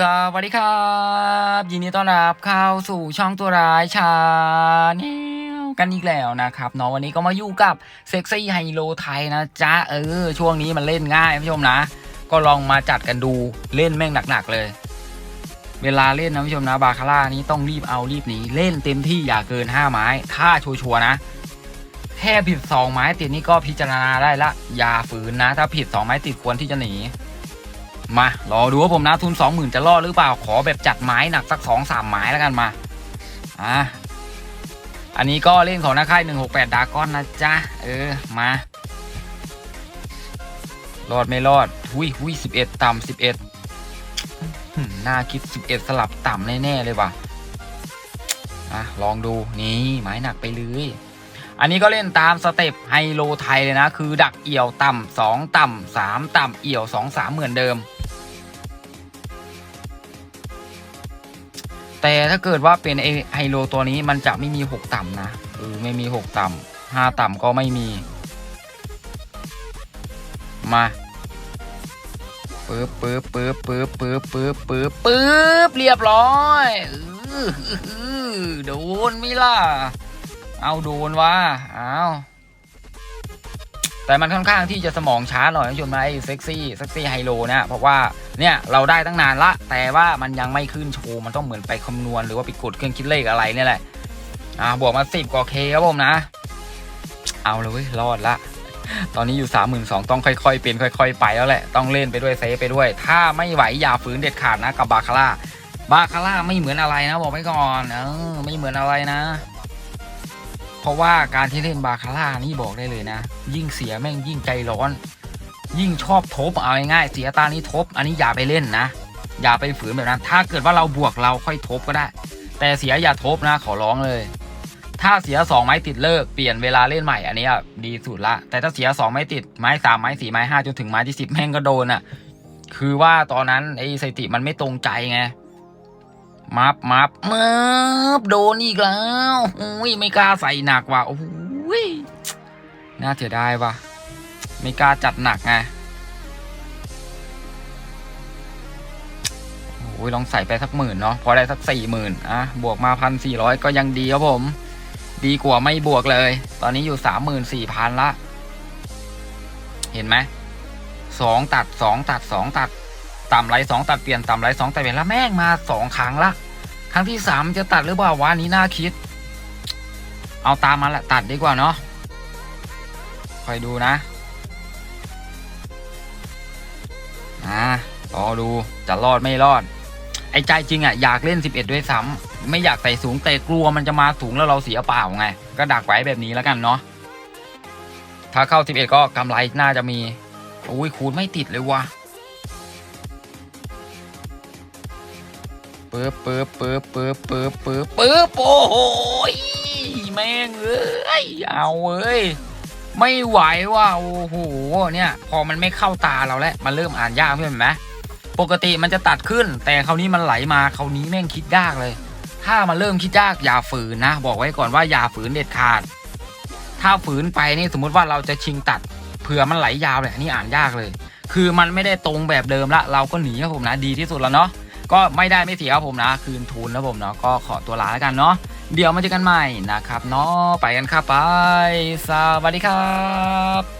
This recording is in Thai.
สวัสดีครับ ยินดีต้อนรับเข้าสู่ช่องตัวร้ายชาแนลกันอีกแล้วนะครับเนาะวันนี้ก็มาอยู่กับเซ็กซี่ไฮโลไทยนะจ๊ะเออ ช่วงนี้มันเล่นง่ายผู้ชมนะ ก็ลองมาจัดกันดูเล่นแม่งหนักๆเลย เวลาเล่นนะผู้ชมนะบาคาร่านี้ต้องรีบเอารีบหนีเล่นเต็มที่อย่าเกิน 5 ไม้ ถ้าชัวร์ๆนะ แค่ผิด 2 ไม้ติดนี่ก็พิจารณาได้ละอย่าฝืนนะ ถ้าผิด 2 ไม้ติดควรที่จะหนี มา รอดูว่าผมนะทุน20,000จะรอดหรือเปล่า ขอแบบจัดไม้หนักสัก2-3ไม้แล้วกันมา อะ อันนี้ก็เล่นของหน้าค่าย168ดดาก้อนนะจ๊ะ เออ มา รอดไม่รอด หุยหุย11ต่ำ11หืมน่าคิด11สลับต่ำแน่ๆเลยว่ะ อะ ลองดูนี่ไม้หนักไปเลยอันนี้ก็เล่นตามสเต็ปไฮโลไทยเลยนะ คือดักเอี่ยวต่ำสองต่ำสามต่ำเอี่ยวสองสามเหมือนเดิม แต่ถ้าเกิดว่าเป็นไอไฮโลตัวนี้มันจะไม่มีหกต่ำนะเออไม่มีหกต่ำห้าต่ำก็ไม่มี มาปึ๊บปึ๊บปึ๊บปึ๊บปึ๊บปึ๊บปึ๊บปึ๊บเรียบร้อยอื้ออโดนไม่ล่ะ เอาโดนว่าเอา แต่มันค่อนข้างที่จะสมองช้าหน่อยนะชมไอ้เซ็กซี่เซ็กซี่ไฮโลเนี่ยเพราะว่าเนี่ยเราได้ตั้งนานละ แต่ว่ามันยังไม่ขึ้นโชว์มันต้องเหมือนไปคำนวณหรือว่าไปกดเครื่องคิดเลขอะไรเนี่ยแหละอ่าบวกมาสิบกว่าเคครับผมนะ เอาเลยรอดละตอนนี้อยู่สามหมื่นสองต้องค่อยๆ เป็นค่อยๆ ไปแล้วแหละ ต้องเล่นไปด้วยเซฟไปด้วย ถ้าไม่ไหวอย่าฝืนเด็ดขาดนะกับบาคาร่า บาคาร่าไม่เหมือนอะไรนะบอกไว้ก่อน เออ ไม่เหมือนอะไรนะ เพราะว่าการที่เล่นบาคาร่านี่บอกได้เลยนะ ยิ่งเสียแม่งยิ่งใจร้อน ยิ่งชอบทบเอาง่ายๆเสียตานี้ทบ อันนี้อย่าไปเล่นนะ อย่าไปฝืนแบบนั้น ถ้าเกิดว่าเราบวกเราค่อยทบก็ได้ แต่เสียอย่าทบนะขอร้องเลย ถ้าเสียสองไม้ติดเลิกเปลี่ยนเวลาเล่นใหม่อันนี้ดีสุดละ แต่ถ้าเสียสองไม้ติดไม้สามไม้สี่ไม้ห้าจนถึงไม้ที่สิบแม่งก็โดนอะ คือว่าตอนนั้นไอ้สถิติมันไม่ตรงใจไง มับมับมับโดนอีกแล้วอุ้ยไม่กล้าใส่หนักว่ะโอ้ยน่าเสียดายว่ะ ไม่กล้าจัดหนักไงโอ้ยลองใส่ไปสักหมื่นเนาะพอได้สักสี่หมื่นอะบวกมาพันสี่ร้อยก็ยังดีครับผม ดีกว่าไม่บวกเลย ตอนนี้อยู่สามหมื่นสี่พันละ เห็นไหมสองตัดสองตัดสองตัด ต่ำไรสองตัดเปลี่ยนต่ำไรสองตัดเปลี่ยนแล้วแม่งมาสองครั้งละครั้งที่สามจะตัดหรือเปล่าวะอันนี้น่าคิด เอาตามมาละตัดดีกว่าเนาะคอยดูนะอ่ารอดูจะรอดไม่รอด ไอ้ใจจริงอะอยากเล่น 11 ด้วยซ้ำไม่อยากใส่สูงแต่กลัวมันจะมาสูงแล้วเราเสียเปล่าไง ก็ดักไว้แบบนี้แล้วกันเนาะถ้าเข้า 11 ก็กำไรน่าจะมี อุ้ยคูณไม่ติดเลยว่ะ ปึ๊บปึ๊บปึ๊บปึ๊บปึ๊บปึ๊บปึ๊บโอ้โหแม่งเอ้ยเอาเอ้ยไม่ไหวว่ะโอ้โหเนี่ย พอมันไม่เข้าตาเราแล้วมันเริ่มอ่านยากเพื่อนไหมปกติมันจะตัดขึ้น แต่คราวนี้มันไหลมาคราวนี้แม่งคิดยากเลย ถ้ามันเริ่มคิดยากอย่าฝืนนะ บอกไว้ก่อนว่าอย่าฝืนเด็ดขาด ถ้าฝืนไปนี่สมมุติว่าเราจะชิงตัดเผื่อมันไหลยาวเลยนนี้อ่านยากเลย คือมันไม่ได้ตรงแบบเดิมละ เราก็หนีครับผมนะดีที่สุดแล้วเนาะ ก็ไม่ได้ไม่เสียครับผมนะ คืนทุนนะผมเนาะก็ขอตัวลาแล้วกันเนาะเดี๋ยวมาเจอกันใหม่นะครับเนาะไปกันครับไป สวัสดีครับ